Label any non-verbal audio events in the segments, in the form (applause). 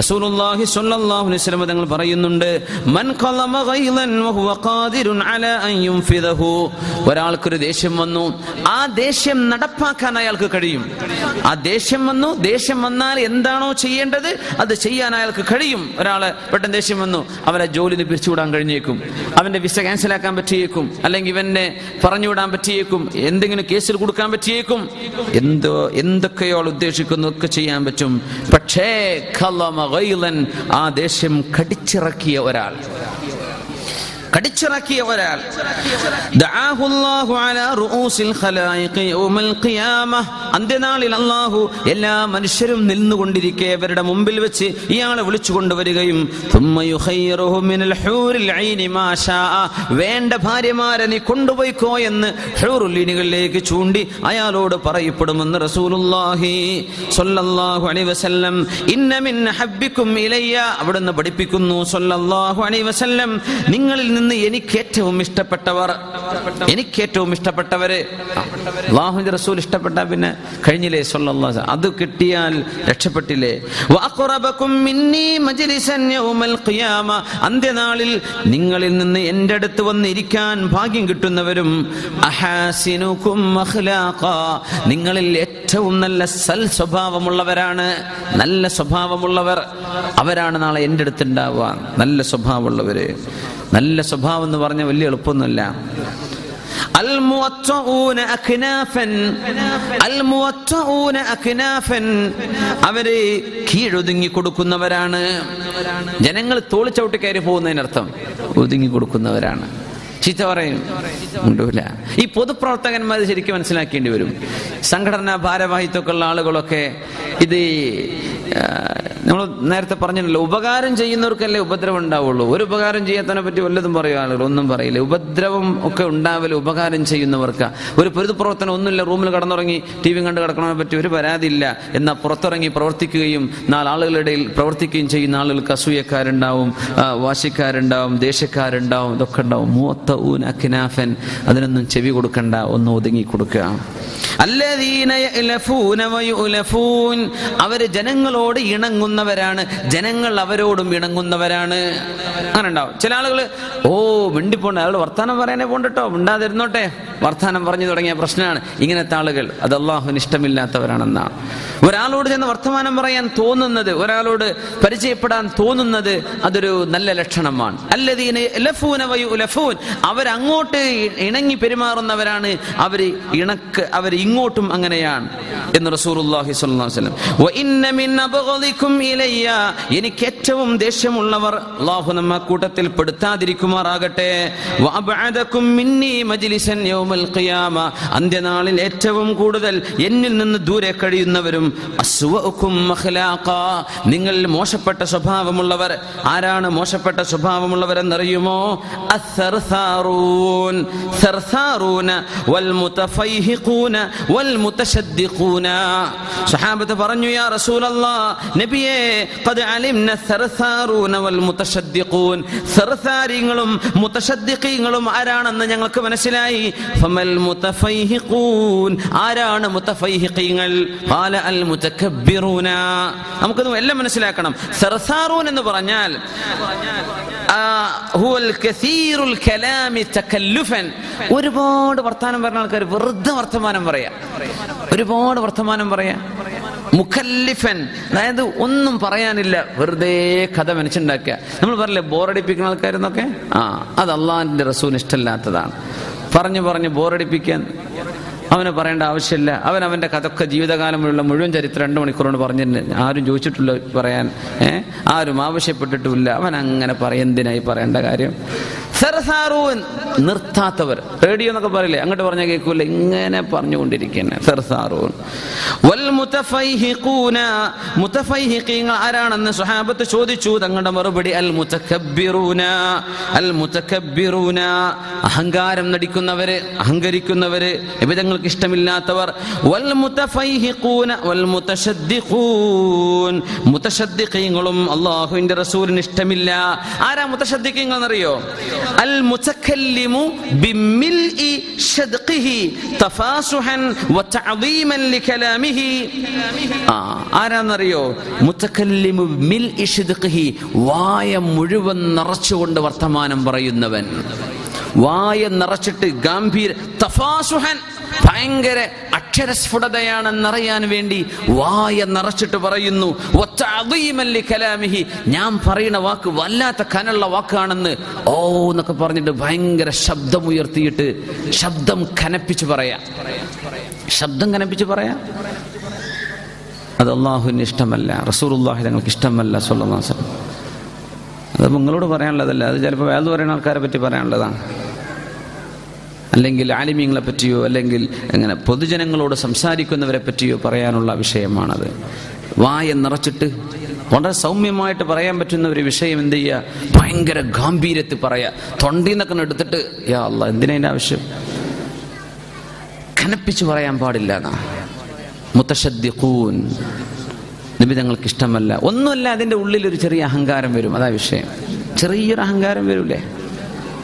റസൂലുള്ളാഹി സ്വല്ലല്ലാഹു അലൈഹി വസല്ലം തങ്ങൾ പറയുന്നുണ്ട് മൻ ഖലമ ഗൈളൻ വഹുവ ഖാദിറുൻ അലാ അൻ യുൻഫിദഹു ഒരാൾക്കൊരു ദേഷ്യം വന്നു ആ ദേഷ്യം നടപ്പാക്കാൻ അയാൾക്ക് കഴിയും. ആ ദേഷ്യം വന്നു ദേഷ്യം വന്നാൽ എന്താണോ ചെയ്യേണ്ടത് അത് ചെയ്യാൻ അയാൾക്ക് കഴിയും. ഒരാൾ പെട്ടെന്ന് ദേഷ്യം വന്നു അവരെ ജോലി പിരിച്ചുവിടാൻ കഴിഞ്ഞേക്കും. അവന്റെ വിസ ക്യാൻസൽ ആക്കാൻ പറ്റിയേക്കും അല്ലെങ്കിൽ ഇവനെ പറഞ്ഞുവിടാൻ പറ്റിയേക്കും എന്തെങ്കിലും കേസിൽ കൊടുക്കാൻ പറ്റിയേക്കും. എന്തോ എന്തൊക്കെയോ ആൾ ഉദ്ദേശിക്കുന്നതൊക്കെ ചെയ്യാൻ പറ്റും. പക്ഷേ ഖലമ ആ ദേഷ്യം കടിച്ചിറക്കിയ ഒരാൾ കടിച്ചിറക്കിയ ഒരാൾ അന്ത്യനാളിൽ അള്ളാഹു എല്ലാ മനുഷ്യരും നിന്നുകൊണ്ടിരിക്കെ അവരുടെ മുമ്പിൽ വെച്ച് ഇയാളെ വിളിച്ചു കൊണ്ടുവരികയും വേണ്ട ഭാര്യമാരെ നീ കൊണ്ടുപോയിക്കോ എന്ന് ഹൂറുല്ലീനുകളിലേക്ക് ചൂണ്ടി അയാളോട് പറയപ്പെടുമെന്ന് റസൂലുല്ലാഹി സൊല്ലാഹു അലൈ വസല്ലം ഇന്നമിൻ ഹബ്ബിക്കും ഇലയ്യ. അവിടുന്ന് പഠിപ്പിക്കുന്നു സൊല്ലാഹു അലൈ വസല്ലം നിങ്ങളിൽ നിന്ന് എനിക്ക് ഏറ്റവും ഇഷ്ടപ്പെട്ടവർ എനിക്ക് ഏറ്റവും ഇഷ്ടപ്പെട്ടവര് അള്ളാഹുവിന്റെ റസൂൽ ഇഷ്ടപ്പെട്ട പിന്നെ കഴിഞ്ഞില്ലേ അലൈഹി അത് കിട്ടിയാൽ രക്ഷപ്പെട്ടില്ലേ? അന്ത്യനാളിൽ നിങ്ങളിൽ നിന്ന് എന്റെ അടുത്ത് വന്നിരിക്കാൻ ഭാഗ്യം കിട്ടുന്നവരും നിങ്ങളിൽ ഏറ്റവും നല്ല സൽ സ്വഭാവമുള്ളവരാണ് നല്ല സ്വഭാവമുള്ളവർ. അവരാണ് നാളെ എന്റെ അടുത്ത് ഉണ്ടാവുക. നല്ല സ്വഭാവമുള്ളവര്. നല്ല സ്വഭാവം എന്ന് പറഞ്ഞ വലിയ എളുപ്പമൊന്നുമില്ല. അവർ കീഴൊതുങ്ങി കൊടുക്കുന്നവരാണ്. ജനങ്ങൾ തോളിച്ചവിട്ട് കയറി പോകുന്നതിനർത്ഥം ഒതുങ്ങി കൊടുക്കുന്നവരാണ്. ചീത്ത പറയും. ഉണ്ടൂല ഈ പൊതുപ്രവർത്തകന്മാർ ശരിക്കും മനസ്സിലാക്കേണ്ടി വരും. സംഘടനാ ഭാരവാഹിത്വക്കുള്ള ആളുകളൊക്കെ ഇത് നമ്മൾ നേരത്തെ പറഞ്ഞല്ലോ ഉപകാരം ചെയ്യുന്നവർക്കല്ലേ ഉപദ്രവം ഉണ്ടാവുള്ളൂ. ഒരു ഉപകാരം ചെയ്യാത്തതിനെ പറ്റി വല്ലതും പറയും ആളുകൾ? ഒന്നും പറയില്ല. ഉപദ്രവം ഒക്കെ ഉണ്ടാവില്ല ഉപകാരം ചെയ്യുന്നവർക്ക്. ഒരു പൊതുപ്രവർത്തനം ഒന്നുമില്ല. റൂമിൽ കടന്നുറങ്ങി ടി വി കണ്ട് കിടക്കണതിനെ പറ്റി ഒരു പരാതിയില്ല. എന്നാൽ പുറത്തിറങ്ങി പ്രവർത്തിക്കുകയും നാല് പ്രവർത്തിക്കുകയും ചെയ്യുന്ന ആളുകൾക്ക് അസൂയക്കാരുണ്ടാവും വാശിക്കാരുണ്ടാവും ദേഷ്യക്കാരുണ്ടാവും ഇതൊക്കെ ഉണ്ടാവും. മൂത്ത ഊൻ അഖിനാഫൻ അതിനൊന്നും ചെവി കൊടുക്കണ്ട ഒന്ന് ഒതുങ്ങി കൊടുക്കുക. അവർ ജനങ്ങളോട് ഇണങ്ങുന്നവരാണ് ജനങ്ങൾ അവരോടും ഇണങ്ങുന്നവരാണ്. അങ്ങനെ ഉണ്ടാവും ചില ആളുകൾ ഓ മിണ്ടിപ്പോണ്ട്. അയാൾ വർത്താനം പറയാനേ പോണ്ടട്ടോ മിണ്ടാതിരുന്നോട്ടെ. വർത്താനം പറഞ്ഞു തുടങ്ങിയ പ്രശ്നമാണ്. ഇങ്ങനത്തെ ആളുകൾ അത് അള്ളാഹുവിന് ഇഷ്ടമില്ലാത്തവരാണെന്നാണ് ഒരാളോട് ചെന്ന് വർത്തമാനം പറയാൻ തോന്നുന്നത് ഒരാളോട് പരിചയപ്പെടാൻ തോന്നുന്നത് അതൊരു നല്ല ലക്ഷണമാണ്. അല്ലതീന അവരങ്ങോട്ട് ഇണങ്ങി പെരുമാറുന്നവരാണ് അവർ ഇണക്ക് അവർ ഇങ്ങോട്ടും അങ്ങനെയാണ് എന്ന് മിൻ ഇലയ്യ. എനിക്ക് ഏറ്റവും ദേഷ്യമുള്ളവർ അള്ളാഹു നമ്മ കൂട്ടത്തിൽ പെടുത്താതിരിക്കുമാറാകട്ടെ. അന്ത്യനാളിൽ ഏറ്റവും കൂടുതൽ എന്നിൽ നിന്ന് ദൂരെ കഴിയുന്നവരും നിങ്ങൾ മോശപ്പെട്ട സ്വഭാവമുള്ളവർ ആരാണ് മോശപ്പെട്ട സ്വഭാവമുള്ളവരെന്നറിയുമോ? സർസാറൂൻ സർസാറൂന വൽ മുതഫൈഹിഖൂന വൽ മുതശദ്ദിഖൂന സഹാബത്ത് പറഞ്ഞു യാ റസൂലല്ലാഹ് നബിയേ ഖദ് അലിംന സർസാറൂന വൽ മുതശദ്ദിഖൂൻ സർസാരിങ്ങളും മുതശദ്ദിഖീങ്ങളും ആരാണെന്ന് ഞങ്ങൾക്ക് മനസ്സിലായി. ഫമൽ മുതഫൈഹിഖൂൻ ആരാണ് മുതഫൈഹിഖീങ്ങൾ ഖാല അൽ മുതകബ്ബിറൂന നമുക്കത് എല്ലാം മനസ്സിലാക്കണം. സർസാറൂൻ എന്ന് പറഞ്ഞാൽ ഒരുപാട് വർത്തമാനം പറഞ്ഞ ആൾക്കാർ വെറുതെ വർത്തമാനം പറയാ. ഒരുപാട് വർത്തമാനം പറയാ. മുഖല്ലിഫൻ. അതായത് ഒന്നും പറയാനില്ല. വെറുതെ കഥ മനസ്സുണ്ടാക്കുക നമ്മൾ പറയില്ലേ ബോറടിപ്പിക്കുന്ന ആൾക്കാരെന്നൊക്കെ? ആ അത് അള്ളാഹിന്റെ റസൂൽ ഇഷ്ടമില്ലാത്തതാണ്. പറഞ്ഞു പറഞ്ഞ് ബോറടിപ്പിക്കാൻ. അവന് പറയേണ്ട ആവശ്യമില്ല. അവൻ അവന്റെ കഥൊക്കെ ജീവിതകാലം മുഴുവൻ മുഴുവൻ ചരിത്രം രണ്ട് മണിക്കൂറോട് പറഞ്ഞിട്ടുണ്ട് ആരും ചോദിച്ചിട്ടില്ല പറയാൻ. ആരും ആവശ്യപ്പെട്ടിട്ടുമില്ല. അവൻ അങ്ങനെ പറയെന്തിനായി പറയേണ്ട കാര്യം? സെർസാറൂൻ നിർത്താത്തവർ. റേഡിയോ എന്നൊക്കെ പറയില്ലേ? അങ്ങോട്ട് പറഞ്ഞാൽ കേൾക്കൂല ഇങ്ങനെ പറഞ്ഞുകൊണ്ടിരിക്കുന്നത് സെർസാറൂൻ വൽ മുതഫൈഹിഖൂന. മുതഫൈഹിഖീങ്ങൾ ആരാണെന്ന് സ്വഹാബത്ത് ചോദിച്ചു. തങ്ങളുടെ മറുപടി അൽ മുതക്കബ്ബിറൂന. അൽ മുതക്കബ്ബിറൂന. അഹങ്കാരം നടിക്കുന്നവര് അഹങ്കരിക്കുന്നവര്. വിധങ്ങൾ നിങ്ങൾക്ക് ഇഷ്ടമില്ലാത്തവർ വൽ വൽ അല്ലാഹുവിന്റെ റസൂലിന് ഇഷ്ടമില്ല. ആരാ മുതശദ്ദിഖീങ്ങൾ എന്നറിയോ അൽ മുതക്കല്ലിമു തഫാസുഹൻ ആരാന്നറിയോ? മുതക്കല്ലിമു മിൽഇ വായ മുഴുവൻ നിറച്ചുകൊണ്ട് വർത്തമാനം പറയുന്നവൻ. വായ നിറച്ചിട്ട് ഗാംഭീര തഫാസുഹൻ ഭയങ്കര അക്ഷരസ്ഫുടതയാണെന്നറിയാൻ വേണ്ടി വായ നിറച്ചിട്ട് പറയുന്നു കലാമിഹി. ഞാൻ പറയുന്ന വാക്ക് വല്ലാത്ത കനുള്ള വാക്കാണെന്ന് ഓ എന്നൊക്കെ പറഞ്ഞിട്ട് ഭയങ്കര ശബ്ദം ഉയർത്തിയിട്ട് ശബ്ദം കനപ്പിച്ച് പറയാം. ശബ്ദം കനപ്പിച്ച് പറയാം? അത് അള്ളാഹുവിന് ഇഷ്ടമല്ല റസൂറുല്ലാഹി തങ്ങൾക്ക് ഇഷ്ടമല്ല സൊല്ലാസം അത് നിങ്ങളോട് പറയാനുള്ളതല്ല അത് ചിലപ്പോൾ വേദ പറയുന്ന ആൾക്കാരെ പറ്റി പറയാനുള്ളതാണ്. അല്ലെങ്കിൽ ആലിമ്യങ്ങളെ പറ്റിയോ അല്ലെങ്കിൽ അങ്ങനെ പൊതുജനങ്ങളോട് സംസാരിക്കുന്നവരെ പറ്റിയോ പറയാനുള്ള വിഷയമാണത്. വായ നിറച്ചിട്ട് വളരെ സൗമ്യമായിട്ട് പറയാൻ പറ്റുന്ന ഒരു വിഷയം എന്ത് ചെയ്യുക ഭയങ്കര ഗാംഭീര്യത്തിൽ പറയുക പറയാ. തൊണ്ടീന്നൊക്കെ എടുത്തിട്ട് യാ അല്ല എന്തിനതിന്റെ ആവശ്യം? കനപ്പിച്ച് പറയാൻ പാടില്ല എന്നാ. മുത്തശ്ശദ്ദിഖൂൻ നബി തങ്ങൾക്ക് ഇഷ്ടമല്ല. ഒന്നുമല്ല അതിന്റെ ഉള്ളിൽ ഒരു ചെറിയ അഹങ്കാരം വരും. അതാ വിഷയം. ചെറിയൊരു അഹങ്കാരം വരൂലേ?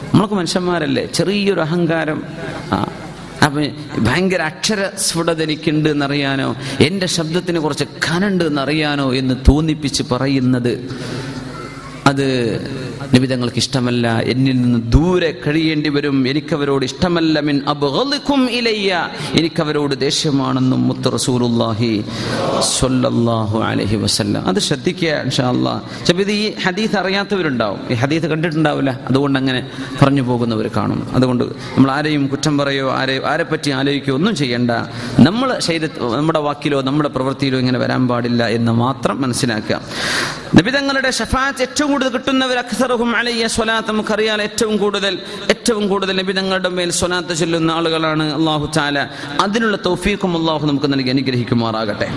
നമ്മളൊക്കെ മനുഷ്യന്മാരല്ലേ? ചെറിയൊരു അഹങ്കാരം. ആ അപ്പം ഭയങ്കര അക്ഷര സ്ഫുടത എനിക്കുണ്ട് എന്നറിയാനോ? എന്റെ ശബ്ദത്തിന് കുറച്ച് കനുണ്ട് എന്നറിയാനോ എന്ന് തോന്നിപ്പിച്ച് പറയുന്നത്. അത് നിബിതങ്ങൾക്ക് ഇഷ്ടമല്ല. എന്നിൽ നിന്ന് ദൂരെ കഴിയേണ്ടി വരും. എനിക്കവരോട് ഇഷ്ടമല്ല. മിൻ അബ്ഗളിക്കും ഇലയ്യ. എനിക്കവരോട് ദേഷ്യമാണെന്നും മുത്ത റസൂലുള്ളാഹി സ്വല്ലല്ലാഹു അലൈഹി വസല്ലം. അത് ശ്രദ്ധിക്കുക ഇൻഷാ അല്ലാഹ് ചിലപ്പോൾ ഇത് ഈ ഹദീസ് അറിയാത്തവരുണ്ടാവും. ഈ ഹദീസ് കണ്ടിട്ടുണ്ടാവില്ല. അതുകൊണ്ട് അങ്ങനെ പറഞ്ഞു പോകുന്നവർ കാണും. അതുകൊണ്ട് നമ്മൾ ആരെയും കുറ്റം പറയോ ആരെ ആരെ പറ്റി ആലോചിക്കുകയോ ഒന്നും ചെയ്യണ്ട. നമ്മൾ ശരീര നമ്മുടെ വാക്കിലോ നമ്മുടെ പ്രവൃത്തിയിലോ ഇങ്ങനെ വരാൻ പാടില്ല എന്ന് മാത്രം മനസ്സിലാക്കുക. നബിതങ്ങളുടെ ഷഫാത്ത് ഏറ്റവും കൂടുതൽ കിട്ടുന്നവർ അക്സറുഹും അലയ്യ സ്വലാത്ത് നമുക്കറിയാം ഏറ്റവും കൂടുതൽ ഏറ്റവും കൂടുതൽ നബിതങ്ങളുടെ മേൽ സ്വലാത്ത് ചൊല്ലുന്ന ആളുകളാണ് അള്ളാഹു ചാല അതിനുള്ള തൗഫീഖും അള്ളാഹു നമുക്ക് നൽകി അനുഗ്രഹിക്കുമാറാകട്ടെ.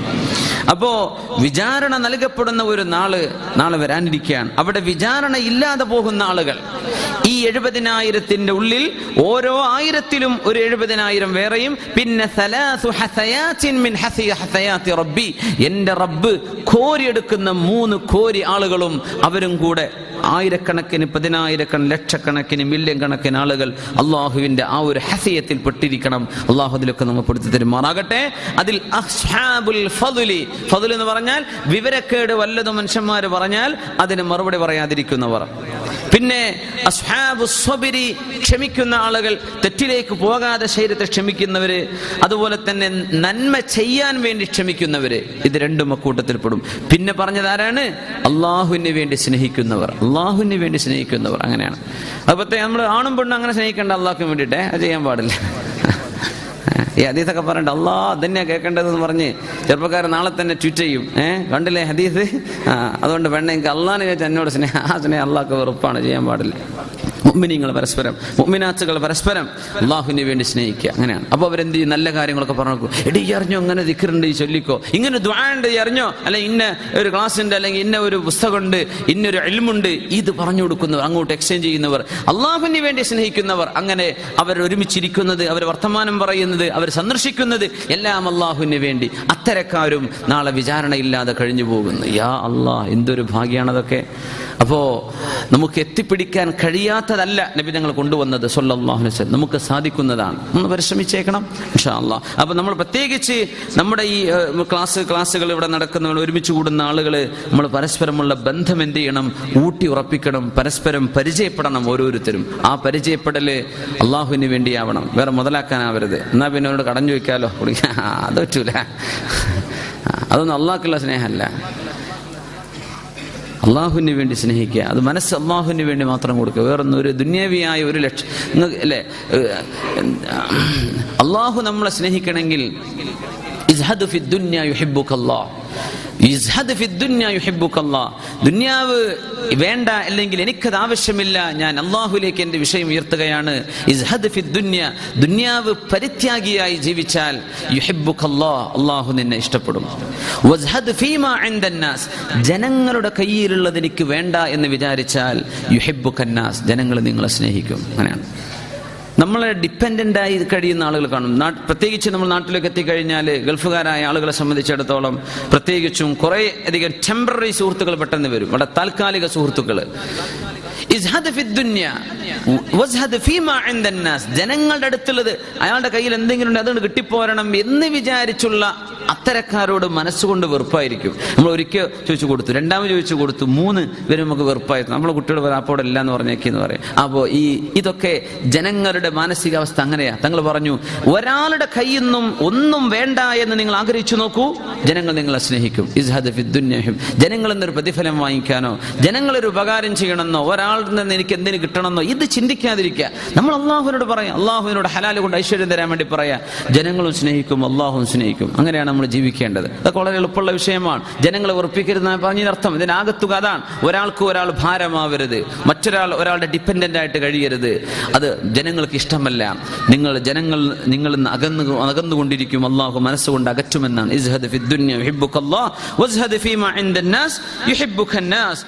അപ്പോ വിചാരണ നൽകപ്പെടുന്ന ഒരു നാൾ നാളെ വരാനിരിക്കുകയാണ്. അവിടെ വിചാരണ ഇല്ലാതെ പോകുന്ന ആളുകൾ ഈ എഴുപതിനായിരത്തിന്റെ ഉള്ളിൽ ഓരോ ആയിരത്തിലും ഒരു എഴുപതിനായിരം വേറെയും. പിന്നെ എന്റെ റബ്ബ് കോരിയെടുക്കുന്ന മൂന്ന് കോരി ആളുകളും അവരും കൂടെ ആയിരക്കണക്കിന് പതിനായിരക്കണ ലക്ഷക്കണക്കിന് മില്യൺ കണക്കിന് ആളുകൾ അള്ളാഹുവിന്റെ ആ ഒരു ഹസിയത്തിൽ പെട്ടിരിക്കണം. അള്ളാഹു അതിലൊക്കെ നമ്മൾ പെടുത്തി തരുമാറാകട്ടെ. അതിൽ ഫതുൽ എന്ന് പറഞ്ഞാൽ വിവരക്കേട് വല്ലതും മനുഷ്യന്മാർ പറഞ്ഞാൽ അതിന് മറുപടി പറയാതിരിക്കുന്നവർ. പിന്നെ ക്ഷമിക്കുന്ന ആളുകൾ തെറ്റിലേക്ക് പോകാതെ ശരീരത്തെ ക്ഷമിക്കുന്നവര് അതുപോലെ തന്നെ നന്മ ചെയ്യാൻ വേണ്ടി ക്ഷമിക്കുന്നവര്. ഇത് രണ്ടും അക്കൂട്ടത്തിൽ പെടും പിന്നെ പറഞ്ഞത് ആരാണ് അള്ളാഹുവിന് വേണ്ടി സ്നേഹിക്കുന്നവർ അള്ളാഹുവിന് വേണ്ടി സ്നേഹിക്കുന്നവർ അങ്ങനെയാണ്. അതുപോലെ നമ്മൾ ആണും പെണ്ണും അങ്ങനെ സ്നേഹിക്കേണ്ട അള്ളാഹ്ക്ക് വേണ്ടിയിട്ടേ അത് ചെയ്യാൻ പാടില്ല. (laughs) ഈ ഹദീസൊക്കെ പറഞ്ഞിട്ട് അള്ളാഹ് അതന്നെയാ കേൾക്കേണ്ടതെന്ന് പറഞ്ഞ് ചെറുപ്പക്കാരൻ നാളെ തന്നെ ട്വിറ്റ് ചെയ്യും. ഏഹ് കണ്ടില്ലേ ഹദീസ്? ആ അതുകൊണ്ട് പെണ്ണെ എനിക്ക് അള്ളാഹിനെ ചോദിച്ചാൽ എന്നോട് സ്നേഹ ആ സ്നേഹം അള്ളാഹ്ക്ക് വെറുപ്പാണ് ചെയ്യാൻ പാടില്ല. മുഅ്മിനീങ്ങൾ പരസ്പരം മുമ്മിനാച്ചകൾ പരസ്പരം അള്ളാഹുവിന് വേണ്ടി സ്നേഹിക്കുക. അങ്ങനെയാണ്. അപ്പോൾ അവരെന്ത് ചെയ്യും? നല്ല കാര്യങ്ങളൊക്കെ പറഞ്ഞു എടി ഈ അറിഞ്ഞോ? അങ്ങനെ ദിക്കറുണ്ട് ഈ ചൊല്ലിക്കോ. ഇങ്ങനെ ദ്വാണ്ട് അറിഞ്ഞോ? അല്ലെ ഇന്ന ഒരു ക്ലാസ് ഉണ്ട് അല്ലെങ്കിൽ ഇന്ന ഒരു പുസ്തകമുണ്ട് ഇന്നൊരു എൽമുണ്ട് ഇത് പറഞ്ഞു കൊടുക്കുന്നവർ അങ്ങോട്ട് എക്സ്ചേഞ്ച് ചെയ്യുന്നവർ അള്ളാഹുവിന് വേണ്ടി സ്നേഹിക്കുന്നവർ അങ്ങനെ അവർ ഒരുമിച്ചിരിക്കുന്നത് അവർ വർത്തമാനം പറയുന്നത് അവർ സന്ദർശിക്കുന്നത് എല്ലാം അള്ളാഹുവിന് വേണ്ടി. അത്തരക്കാരും നാളെ വിചാരണയില്ലാതെ കഴിഞ്ഞു പോകുന്നു. യാ അള്ളാഹ് എന്തൊരു ഭാഗ്യാണതൊക്കെ അപ്പോ നമുക്ക് എത്തിപ്പിടിക്കാൻ കഴിയാത്തതല്ല നബി ഞങ്ങൾ കൊണ്ടുവന്നത് സല്ലല്ലാഹു അലൈഹി വസല്ലം. നമുക്ക് സാധിക്കുന്നതാണ്. ഒന്ന് പരിശ്രമിച്ചേക്കണം ഇൻഷാ അള്ളാഹ് അപ്പൊ നമ്മൾ പ്രത്യേകിച്ച് നമ്മുടെ ഈ ക്ലാസ് ക്ലാസ്സുകൾ ഇവിടെ നടക്കുന്നവർ ഒരുമിച്ച് കൂടുന്ന ആളുകൾ നമ്മൾ പരസ്പരമുള്ള ബന്ധം എന്ത് ചെയ്യണം? ഊട്ടി ഉറപ്പിക്കണം പരസ്പരം പരിചയപ്പെടണം ഓരോരുത്തരും. ആ പരിചയപ്പെടൽ അള്ളാഹുവിന് വേണ്ടിയാവണം. വേറെ മുതലാക്കാനാവരുത്. എന്നാ പിന്നെ അവരോട് കടഞ്ഞു കുടിക്കാൻ അത് പറ്റൂല. അതൊന്നും അള്ളാഹ്ക്കുള്ള സ്നേഹമല്ല. അള്ളാഹുവിന് വേണ്ടി സ്നേഹിക്കുക. അത് മനസ്സ് അള്ളാഹുവിന് വേണ്ടി മാത്രം കൊടുക്കുക. വേറൊന്നും ഒരു ദുന്യവിയായ ഒരു ലക്ഷ്യം. അല്ലേ? അള്ളാഹു നമ്മളെ സ്നേഹിക്കണമെങ്കിൽ ഇസ്ഹദ് ഫി ദുന്യ യുഹിബ്ബുക്കല്ലാഹ് ദുന്യാവ് വേണ്ട അല്ലെങ്കിൽ എനിക്കത് ആവശ്യമില്ല. ഞാൻ അള്ളാഹുലേക്ക് എന്റെ വിഷയം ഉയർത്തുകയാണ്. ദുന്യാവ് പരിത്യാഗിയായി ജീവിച്ചാൽ അള്ളാഹു നിന്നെ ഇഷ്ടപ്പെടും. ജനങ്ങളുടെ കയ്യിലുള്ളത് എനിക്ക് വേണ്ട എന്ന് വിചാരിച്ചാൽ യുഹിബ്ബുക്കന്നാസ് ജനങ്ങൾ നിങ്ങളെ സ്നേഹിക്കും. അങ്ങനെയാണ്. നമ്മളെ ഡിപ്പെൻഡന്റ് ആയി കഴിയുന്ന ആളുകൾ കാണും. പ്രത്യേകിച്ച് നമ്മൾ നാട്ടിലേക്ക് എത്തിക്കഴിഞ്ഞാൽ ഗൾഫുകാരായ ആളുകളെ സംബന്ധിച്ചിടത്തോളം പ്രത്യേകിച്ചും കുറേ അധികം ടെമ്പററി സുഹൃത്തുക്കൾ പെട്ടെന്ന് വരും. അവിടെ താൽക്കാലിക സുഹൃത്തുക്കൾ ജനങ്ങളുടെ അടുത്തുള്ളത് അയാളുടെ കയ്യിൽ എന്തെങ്കിലും ഉണ്ട് അതുകൊണ്ട് കിട്ടിപ്പോരണം എന്ന് വിചാരിച്ചുള്ള അത്തരക്കാരോട് മനസ്സുകൊണ്ട് വെറുപ്പായിരിക്കും. നമ്മൾ ഒരിക്കൽ ചോദിച്ചു കൊടുത്തു രണ്ടാമത് ചോദിച്ചു കൊടുത്തു മൂന്ന് പേര് നമുക്ക് വെറുപ്പായിരുന്നു. നമ്മളെ കുട്ടിയോട് വരാപ്പോടെ എല്ലാം എന്ന് പറഞ്ഞേക്കെന്ന് പറയും. അപ്പോ ഈ ഇതൊക്കെ ജനങ്ങളുടെ മാനസികാവസ്ഥ അങ്ങനെയാ. തങ്ങൾ പറഞ്ഞു ഒരാളുടെ കയ്യിൽ നിന്നും ഒന്നും വേണ്ട എന്ന് നിങ്ങൾ ആഗ്രഹിച്ചു നോക്കൂ ജനങ്ങൾ നിങ്ങളെ സ്നേഹിക്കും. ഇസ്ഹദ് ജനങ്ങളിൽ നിന്നൊരു പ്രതിഫലം വാങ്ങിക്കാനോ ജനങ്ങളൊരു ഉപകാരം ചെയ്യണമെന്നോ ഒരാൾ ഒരാളിൽ നിന്ന് എനിക്ക് എന്തിനു കിട്ടണമെന്നോ ഇത് ചിന്തിക്കാതിരിക്കുക. നമ്മൾ അള്ളാഹുവിനോട് പറയാം. അള്ളാഹുവിനോട് ഹലാൽ കൊണ്ട് ഐശ്വര്യം തരാൻ വേണ്ടി പറയാം. ജനങ്ങളും സ്നേഹിക്കും അള്ളാഹും സ്നേഹിക്കും. അങ്ങനെയാണ് നമ്മൾ ജീവിക്കേണ്ടത്. അതൊക്കെ വളരെ എളുപ്പമുള്ള വിഷയമാണ്. ജനങ്ങളെ ഉറപ്പിക്കരുത് പറഞ്ഞതിനർത്ഥം ഇതിനകത്തുക അതാണ്. ഒരാൾക്ക് ഒരാൾ ഭാരമാവരുത്. മറ്റൊരാൾ ഒരാളുടെ ഡിപ്പെൻഡന്റ് ആയിട്ട് കഴിയരുത്. അത് ജനങ്ങൾക്ക് ഇഷ്ടമല്ല. നിങ്ങൾ ജനങ്ങൾ നിങ്ങളിൽ നിന്ന് അകന്നു അകന്നുകൊണ്ടിരിക്കും. അള്ളാഹു മനസ്സുകൊണ്ട് അകറ്റുമെന്നാണ്. ഇസ്ഹദ് ഫി ദുന്യ വസ്ഹദ് ഫീമ ഇൻദന്നാസ്